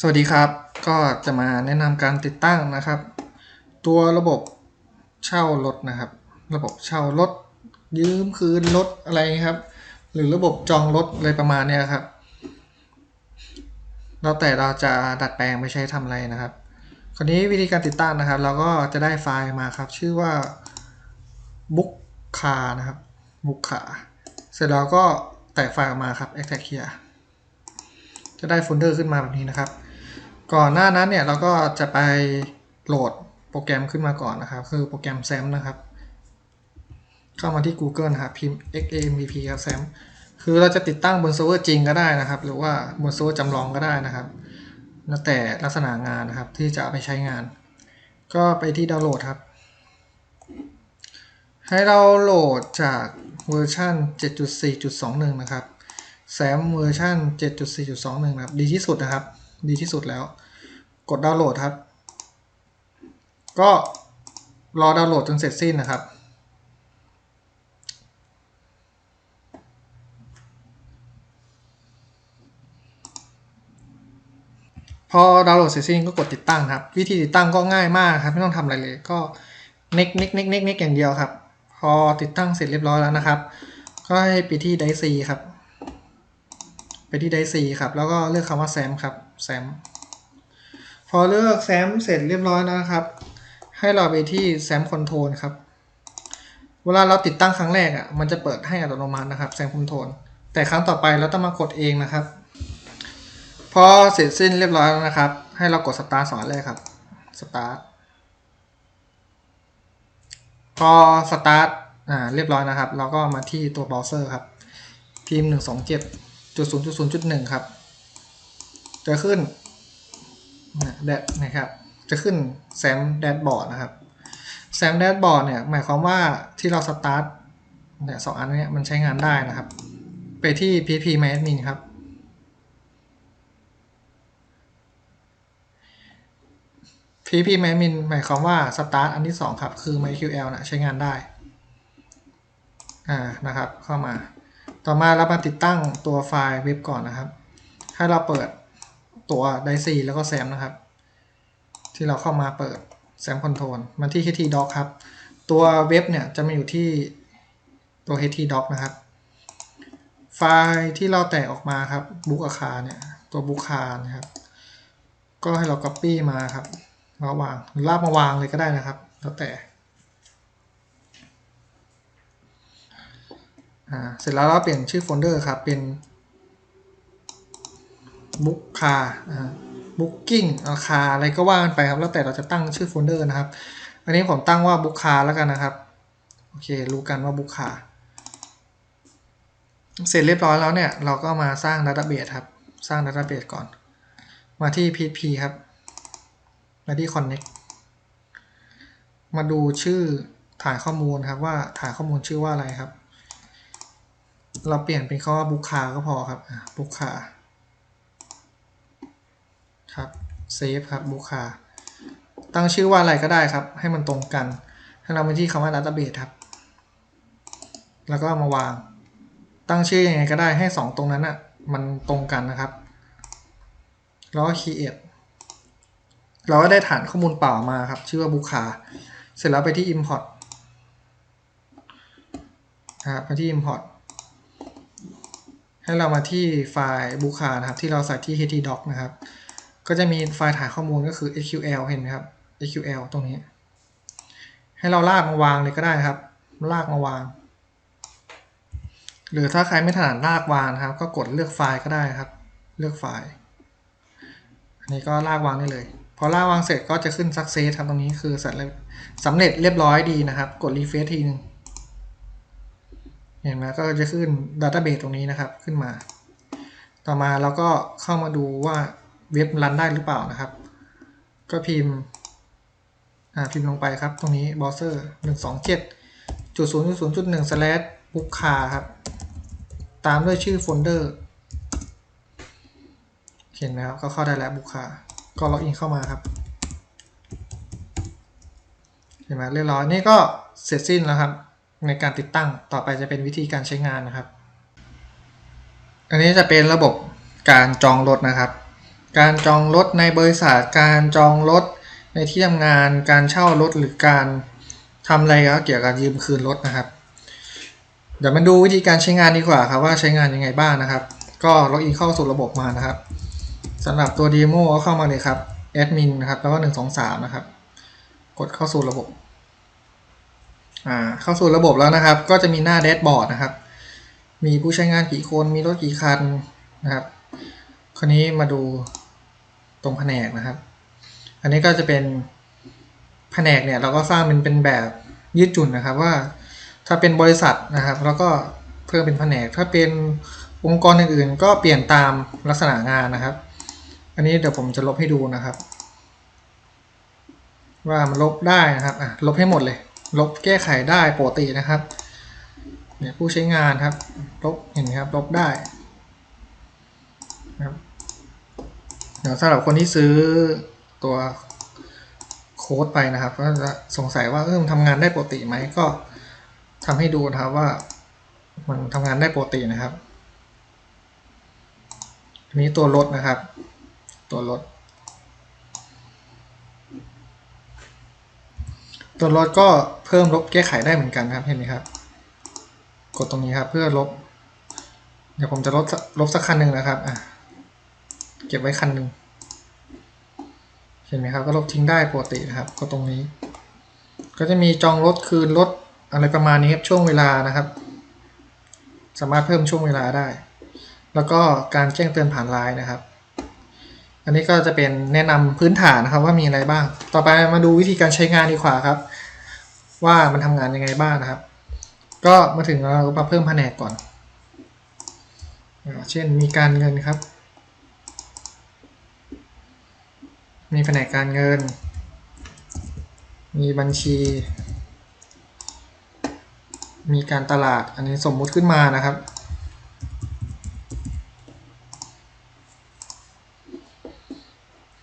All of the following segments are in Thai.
สวัสดีครับ ก็จะมาแนะนำการติดตั้งนะครับ ตัวระบบเช่ารถนะครับ ระบบเช่ารถ ยืมคืนรถอะไรครับ หรือระบบจองรถอะไรประมาณเนี้ยครับแล้วแต่เราจะดัดแปลงไปใช้ทำอะไรนะครับ คราวนี้วิธีการติดตั้งนะครับ เราก็จะได้ไฟล์มาครับ ชื่อว่า book car นะครับ book car เสร็จแล้วก็แตกไฟล์ออกมาครับ extract here จะได้โฟลเดอร์ขึ้นมาแบบนี้นะครับ ก่อนหน้านั้นเนี่ยเราก็จะไปโหลดโปรแกรมขึ้นมาก่อนนะครับ คือโปรแกรม SAM นะครับ เข้ามาที่ Google นะครับพิมพ์ XAMPP ครับ SAM คือเราจะติดตั้งบนเซิร์ฟเวอร์จริงก็ได้นะครับ หรือว่าบนเซิร์ฟเวอร์จำลองก็ได้นะครับแล้วแต่ลักษณะงานนะครับที่จะเอาไปใช้งาน ก็ไปที่ดาวน์โหลดครับ ให้เราโหลดจากเวอร์ชัน7.4.21 นะครับแซมเวอร์ชัน7.4.21 นะครับ ดีที่สุดนะครับ ดีที่สุดแล้ว กดดาวน์โหลดครับ ก็รอดาวน์โหลดจนเสร็จสิ้นนะครับ พอดาวน์โหลดเสร็จสิ้นก็กดติดตั้งครับ วิธีติดตั้งก็ง่ายมากครับ ไม่ต้องทำอะไรเลย ก็เน็กเน็กเน็กเน็กเน็กอย่างเดียวครับ พอติดตั้งเสร็จเรียบร้อยแล้วนะครับ ก็ให้ไปที่ไดซีครับ ไปที่ไดซีครับ แล้วก็เลือกคำว่าแซมครับ แซมพอเลือกแซมเสร็จเรียบร้อยแล้วนะครับ ให้เราไปที่แซมคอนโทรลครับ เวลาเราติดตั้งครั้งแรกอะมันจะเปิดให้อัตโนมัตินะครับแซมคอนโทรลแต่ครั้งต่อไปเราต้องมากดเองนะครับ พอเสร็จสิ้นเรียบร้อยแล้วนะครับ ให้เรากดสตาร์ทสอนเลยครับสตาร์ทพอสตาร์ทอ่าเรียบร้อยนะครับ เราก็มาที่ตัวเบราว์เซอร์ครับพิมพ์หนึ่งสองเจ็ดจุดศูนย์จุดศูนย์จุดหนึ่งครับ จะขึ้นนะแดดนะครับ จะขึ้นแซมแดชบอร์ดนะครับแซมแดชบอร์ดเนี่ยหมายความว่าที่เราสตาร์ทเนี่ยสองอันเนี้ยมันใช้งานได้นะครับ ไปที่ PHP MyAdmin ครับ PP My Admin หมายความว่า start อันที่สองครับ คือ MySQL นะใช้งานได้อ่านะครับเข้ามา ต่อมาเรามาติดตั้งตัวไฟล์เว็บก่อนนะครับ ให้เราเปิด ตัว d i c e แล้วก็ SAM นะครับ ที่เราเข้ามาเปิด SAM Control มาที่ htdoc ครับ ตัวเว็บเนี่ยจะมาอยู่ที่ตัว htdoc นะครับ ไฟล์ที่เราแตกออกมาครับ book a c a เนี่ยตัว book a นะครับ ก็ให้เรา copy มาครับมาวางลากมาวางเลยก็ได้นะครับ แล้วแต่เสร็จแล้วเราเปลี่ยนชื่อโฟลเดอร์ครับเป็น book car อ่า booking ราคาอะไรก็ว่ากันไปครับแล้วแต่เราจะตั้งชื่อโฟลเดอร์นะครับ อันนี้ผมตั้งว่า book car แล้วกันนะครับโอเครู้กันว่า book car เสร็จเรียบร้อยแล้วเนี่ยเราก็มาสร้างดัตต้าเบสครับ สร้างดัตต้าเบสก่อน มาที่ PHP ครับ มาที่ connect มาดูชื่อฐานข้อมูลครับว่าฐานข้อมูลชื่อว่าอะไรครับ เราเปลี่ยนเป็นคำว่า book car ก็พอครับ book car ค รับ save ครับ book car ตั้งชื่อว่าอะไรก็ได้ครับ ให้มันตรงกันให้เราไปที่คำว่า database ครับ แล้วก็ามาวาง ตั้งชื่อยังไงก็ได้ให้สองตรงนั้นอะมันตรงกันนะครับ แล้วก็ create เราก็ได้ฐานข้อมูลเปล่ามาครับ ชื่อว่าบุคาเสร็จแล้วไปที่ import นะครับไปที่ import ให้เรามาที่ไฟล์บุคานะครับ ที่เราใส่ที่ htdoc นะครับ ก็จะมีไฟล์ฐานข้อมูลก็คือ sql เห็นไหมครับ sql ตรงนี้ ให้เราลากมาวางเลยก็ได้ครับ ลากมาวาง หรือถ้าใครไม่ถนัดลากวางครับ ก็กดเลือกไฟล์ก็ได้ครับ เลือกไฟล์อันนี้ก็ลากวางได้เลย พอลากวางเสร็จก็จะขึ้น success ครับตรงนี้คือสำเร็จสำเร็จเรียบร้อยดีนะครับ กด refresh ทีนึงเห็นไหมก็จะขึ้น database ตรงนี้นะครับขึ้นมา ต่อมาเราก็เข้ามาดูว่า เว็บรันได้หรือเปล่านะครับ ก็พิมพ์พิมพ์ลงไปครับ ตรงนี้ browser 127จุด0 0 1 slash book car ครับ ตามด้วยชื่อโฟลเดอร์เห็นไหมครับ ก็เข้าได้แล้วบุคคาก็ล็อกอินเข้ามาครับ เห็นไหมเรียบร้อย นี่ก็เสร็จสิ้นแล้วครับ ในการติดตั้ง ต่อไปจะเป็นวิธีการใช้งานนะครับ อันนี้จะเป็นระบบการจองรถนะครับ การจองรถในบริษัท การจองรถในที่ทำงาน การเช่ารถหรือการทำอะไรก็เกี่ยวกับยืมคืนรถนะครับ เดี๋ยวมาดูวิธีการใช้งานดีกว่าครับว่าใช้งานยังไงบ้างนะครับ ก็ล็อกอินเข้าสู่ระบบมานะครับสำหรับตัว Demo ก็เข้ามาเลยครับแอดมินนะครับแล้วก็หนึ่งสองสามนะครับ กดเข้าสู่ระบบอ่าเข้าสู่ระบบแล้วนะครับ ก็จะมีหน้าแดชบอร์ดนะครับ มีผู้ใช้งานกี่คนมีรถกี่คันนะครับ คราวนี้มาดู ตรงแผนกนะครับ อันนี้ก็จะเป็นแผนกเนี่ยเราก็สร้างเป็นเป็นแบบยืดหยุ่นนะครับว่าถ้าเป็นบริษัทนะครับ แล้วก็เพิ่มเป็นแผนก ถ้าเป็นองค์กรอื่นๆ ก็เปลี่ยนตามลักษณะงานนะครับ อันนี้เดี๋ยวผมจะลบให้ดูนะครับ ว่ามันลบได้นะครับอะลบให้หมดเลย ลบแก้ไขได้ปกตินะครับเนี่ยผู้ใช้งานครับ ลบเห็นไหมครับ ลบได้นะครับ เดี๋ยวสำหรับคนที่ซื้อตัวโค้ดไปนะครับก็จะสงสัยว่าเออมันทำงานได้ปกติไหมก็ทำให้ดูนะครับว่า มันทำงานได้ปกตินะครับอันนี้ตัวรถนะครับ ตัวรถตัวรถก็เพิ่มลบแก้ไขได้เหมือนกันครับเห็นไหมครับ กดตรงนี้ครับเพื่อลบ เดี๋ยวผมจะลบลบสักคันหนึ่งนะครับอะ เก็บไว้คันหนึ่งเห็นไหมครับก็ลบทิ้งได้ปกตินะครับ ก็ตรงนี้ ก็จะมีจองรถคืนรถอะไรประมาณนี้ครับช่วงเวลานะครับ สามารถเพิ่มช่วงเวลาได้ แล้วก็การแจ้งเตือนผ่านไลน์นะครับ อันนี้ก็จะเป็นแนะนำพื้นฐานนะครับว่ามีอะไรบ้าง ต่อไปมาดูวิธีการใช้งานดีกว่าครับ ว่ามันทำงานยังไงบ้างนะครับ ก็มาถึงเราก็มาเพิ่มแผนกก่อน เช่นมีการเงินครับ มีแผนกการเงิน มีบัญชี มีการตลาด อันนี้สมมุติขึ้นมานะครับ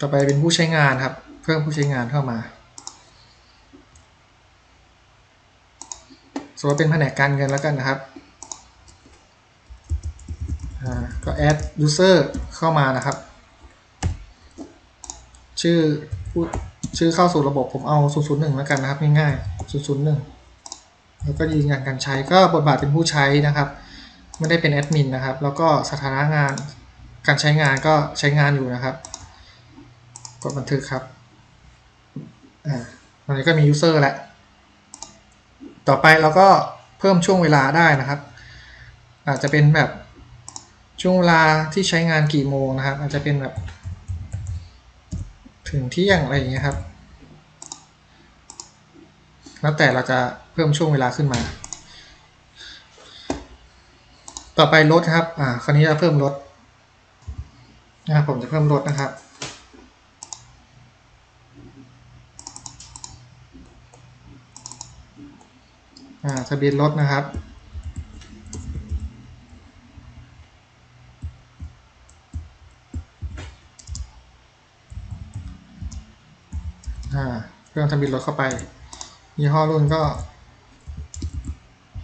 ต่อไปเป็นผู้ใช้งานครับ เพิ่มผู้ใช้งานเข้ามาสมมติเป็นแผนกการเงินแล้วกันนะครับ ก็ add user เข้ามานะครับ ชื่อผู้ชื่อเข้าสู่ระบบผมเอา 001 แล้วกันนะครับง่ายๆ 001 แล้วก็ยืนยันการใช้ก็บทบาทเป็นผู้ใช้นะครับ ไม่ได้เป็นแอดมินนะครับ แล้วก็สถานะงานการใช้งานก็ใช้งานอยู่นะครับ กดบันทึกครับอ่าตอนนี้ก็มี user แล้วต่อไปเราก็เพิ่มช่วงเวลาได้นะครับ อาจจะเป็นแบบช่วงเวลาที่ใช้งานกี่โมงนะครับ อาจจะเป็นแบบ ถึงเที่ยงอะไรอย่างเงี้ยครับ แล้วแต่เราจะเพิ่มช่วงเวลาขึ้นมา ต่อไปลดครับ อ่า คราวนี้จะเพิ่มลดนะครับผมจะเพิ่มลดนะครับอ่าทะเบียนรถนะครับ เพิ่มทะเบียนรถเข้าไป ยี่ห้อรุ่นก็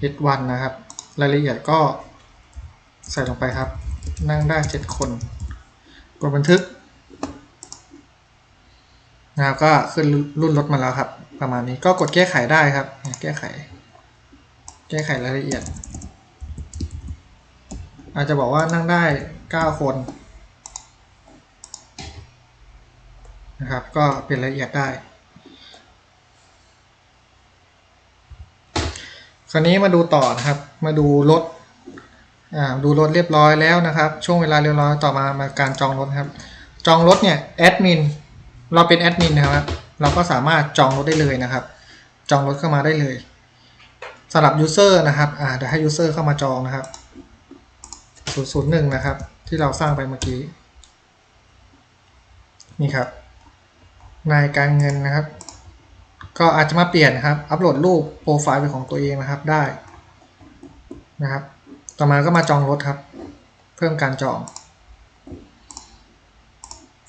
H1 นะครับ รายละเอียดก็ใส่ลงไปครับ นั่งได้ 7 คน กดบันทึกนะครับก็ขึ้นรุ่นรถมาแล้วครับ ประมาณนี้ก็กดแก้ไขได้ครับ แก้ไข แก้ไขรายละเอียด อาจจะบอกว่านั่งได้ 9 คนนะครับ ก็เป็นรายละเอียดได้ คราวนี้มาดูต่อนะครับ มาดูรถอ่าดูรถเรียบร้อยแล้วนะครับ ช่วงเวลาเรียบร้อยต่อมามาการจองรถครับ จองรถเนี่ยแอดมินเราเป็นแอดมินนะครับ เราก็สามารถจองรถได้เลยนะครับ จองรถเข้ามาได้เลยสำหรับยูเซอร์นะครับอ่าเดี๋ยวให้ยูเซอร์เข้ามาจองนะครับ001 นะครับ ที่เราสร้างไปเมื่อกี้ นี่ครับนายการเงินนะครับ ก็อาจจะมาเปลี่ยนนะครับ อัปโหลดรูปโปรไฟล์เป็นของตัวเองนะครับได้นะครับ ต่อมาก็มาจองรถครับ เพิ่มการจอง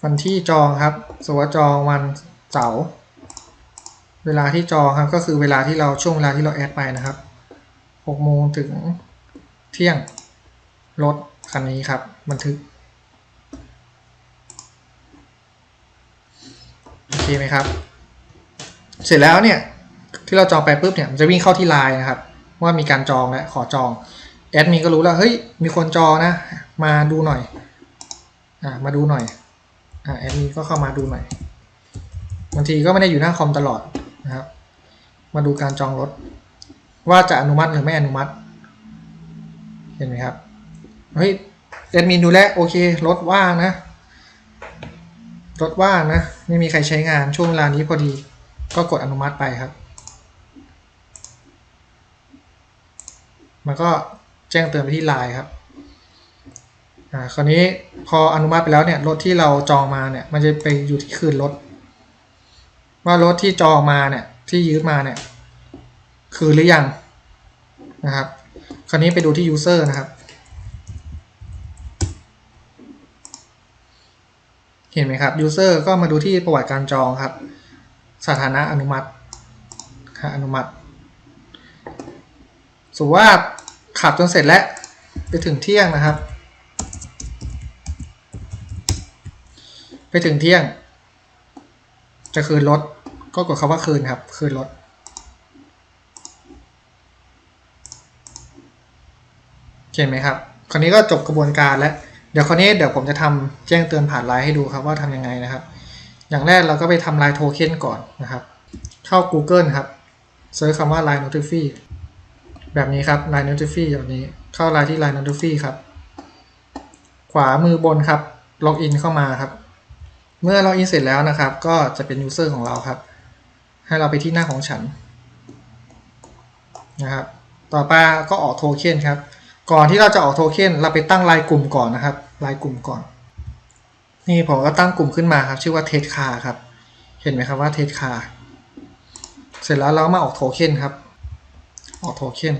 วันที่จองครับสมมติว่าจองวันเสาร์เวลาที่จองครับก็คือเวลาที่เราช่วงเวลาที่เราแอดไปนะครับ6โมงถึงเที่ยงรถคันนี้ครับ บันทึกเคไหมครับ เสร็จแล้วเนี่ยที่เราจองไปปุ๊บเนี่ยมันจะวิ่งเข้าที่ไลน์นะครับ ว่ามีการจองและขอจองแอดมินก็รู้แล้วเฮ้ยมีคนจองนะ มาดูหน่อยอ่ามาดูหน่อยอ่าแอดมินก็เข้ามาดูหน่อยบางทีก็ไม่ได้อยู่หน้าคอมตลอดนะครับ มาดูการจองรถ ว่าจะอนุมัติหรือไม่อนุมัติ เห็นไหมครับเฮ้ยแอดมินดูแลโอเครถว่างนะรถว่างนะ ไม่มีใครใช้งานช่วงเวลานี้พอดี ก็กดอนุมัติไปครับ มันก็แจ้งเตือนไปที่ไลน์ครับอ่าคราวนี้พออนุมัติไปแล้วเนี่ยรถที่เราจองมาเนี่ยมันจะไปอยู่ที่คืนรถ ว่ารถที่จองมาเนี่ยที่ยืมมาเนี่ยคืนหรือยังนะครับ คราวนี้ไปดูที่ user นะครับเห็นไหมครับ user ก็มาดูที่ประวัติการจองครับ สถานะอนุมัติค่ะอนุมัติสมมติว่าขับจนเสร็จแล้วไปถึงเที่ยงนะครับ ไปถึงเที่ยง จะคืนรถก็กดคำว่าคืนครับ คืนรถเห็นไหมครับ คราวนี้ก็จบกระบวนการแล้ว เดี๋ยวคราวนี้เดี๋ยวผมจะทำแจ้งเตือนผ่านไลน์ให้ดูครับว่าทำยังไงนะครับ อย่างแรกเราก็ไปทำลน์โทเค็นก่อนนะครับ เข้า Google ครับเซิร์ชคำว่า Line Notify แบบนี้ครับ Line Notify แบบนี้เข้าไลน์ที่ Line Notify ครับ ขวามือบนครับล็อกอินเข้ามาครับ เมื่อล็อกอินเสร็จแล้วนะครับ ก็จะเป็น User ของเราครับ ให้เราไปที่หน้าของฉันนะครับ ต่อไปก็ออกโทเค็นครับ ก่อนที่เราจะออกโทเค็นเราไปตั้งรายกลุ่มก่อนนะครับรายกลุ่มก่อน นี่ผมก็ตั้งกลุ่มขึ้นมาครับ ชื่อว่าเทสคาครับ เห็นไหมครับว่าเทสคาเสร็จแล้วเรามาออกโทเค็นครับ ออกโทเค็น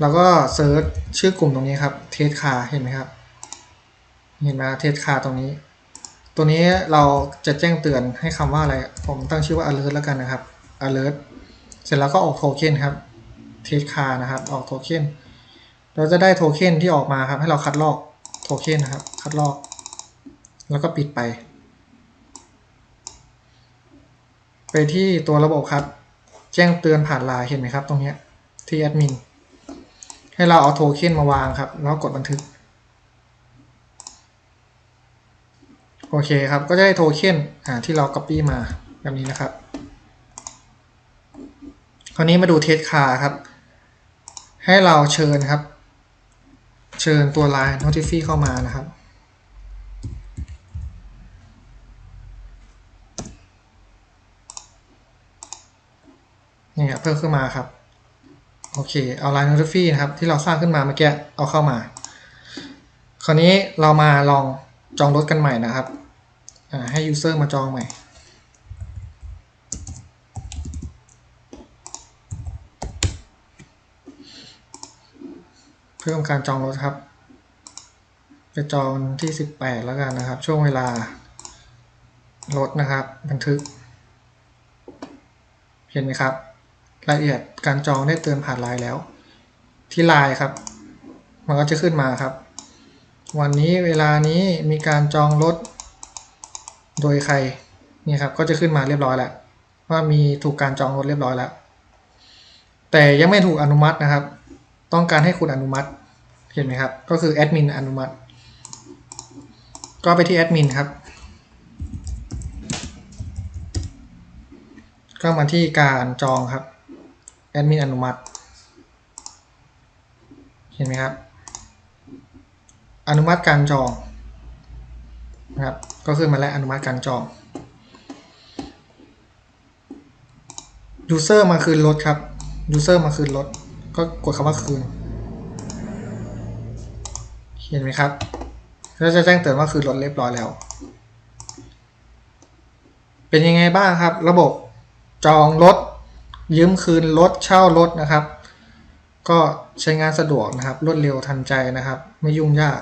แล้วก็เซิร์ชชื่อกลุ่มตรงนี้ครับเทสคาเห็นไหมครับ เห็นไหมเทสคาตรงนี้ ตัวนี้เราจะแจ้งเตือนให้คำว่าอะไร ผมตั้งชื่อว่า alert แล้วกันนะครับ alert เสร็จแล้วก็ออกโทเค็นครับเทสคานะครับ ออกโทเค็นเราจะได้โทเค็นที่ออกมาครับ ให้เราคัดลอกโทเค็นนะครับ คัดลอก แล้วก็ปิดไป ไปที่ตัวระบบครับ แจ้งเตือนผ่านไลน์เห็นไหมครับตรงนี้ที่แอดมินให้เราเอาโทเค็นมาวางครับ แล้วกดบันทึก โอเคครับ ก็จะได้โทเค็นที่เรา copy มาแบบนี้นะครับ คราวนี้มาดูเทสคาครับ ให้เราเชิญครับ เชิญตัว Line Notify เข้ามานะครับ นี่ครับเพิ่มขึ้นมาครับ โอเค เอา Line Notify นะครับ ที่เราสร้างขึ้นมาเมื่อกี้ เอาเข้ามา คราวนี้เรามาลองจองรถกันใหม่นะครับ ให้ User มาจองใหม่เพิ่มการจองรถครับ ไปจองที่ 18 แล้วกันนะครับ ช่วงเวลารถนะครับ บันทึก เห็นไหมครับ รายละเอียดการจองได้เตือนผ่านไลน์แล้ว ที่ไลน์ครับ มันก็จะขึ้นมาครับ วันนี้เวลานี้มีการจองรถโดยใครนี่ครับก็จะขึ้นมาเรียบร้อยแล้ว ว่ามีถูกการจองรถเรียบร้อยแล้ว แต่ยังไม่ถูกอนุมัตินะครับ ต้องการให้คุณอนุมัติเห็นไหมครับ ก็คือแอดมินอนุมัติ ก็ไปที่แอดมินครับ ก็มาที่การจองครับ แอดมินอนุมัติ เห็นไหมครับ อนุมัติการจองนะครับ ก็ขึ้นมาแล้วอนุมัติการจอง user มาคืนรถครับ user มาคืนรถ ก็กดคำว่าคืน เห็นไหมครับก็จะแจ้งเตือนว่าคืนรถเรียบร้อยแล้ว เป็นยังไงบ้างครับ ระบบจองรถ ยืมคืนรถเช่ารถนะครับ ก็ใช้งานสะดวกนะครับ รวดเร็วทันใจนะครับ ไม่ยุ่งยาก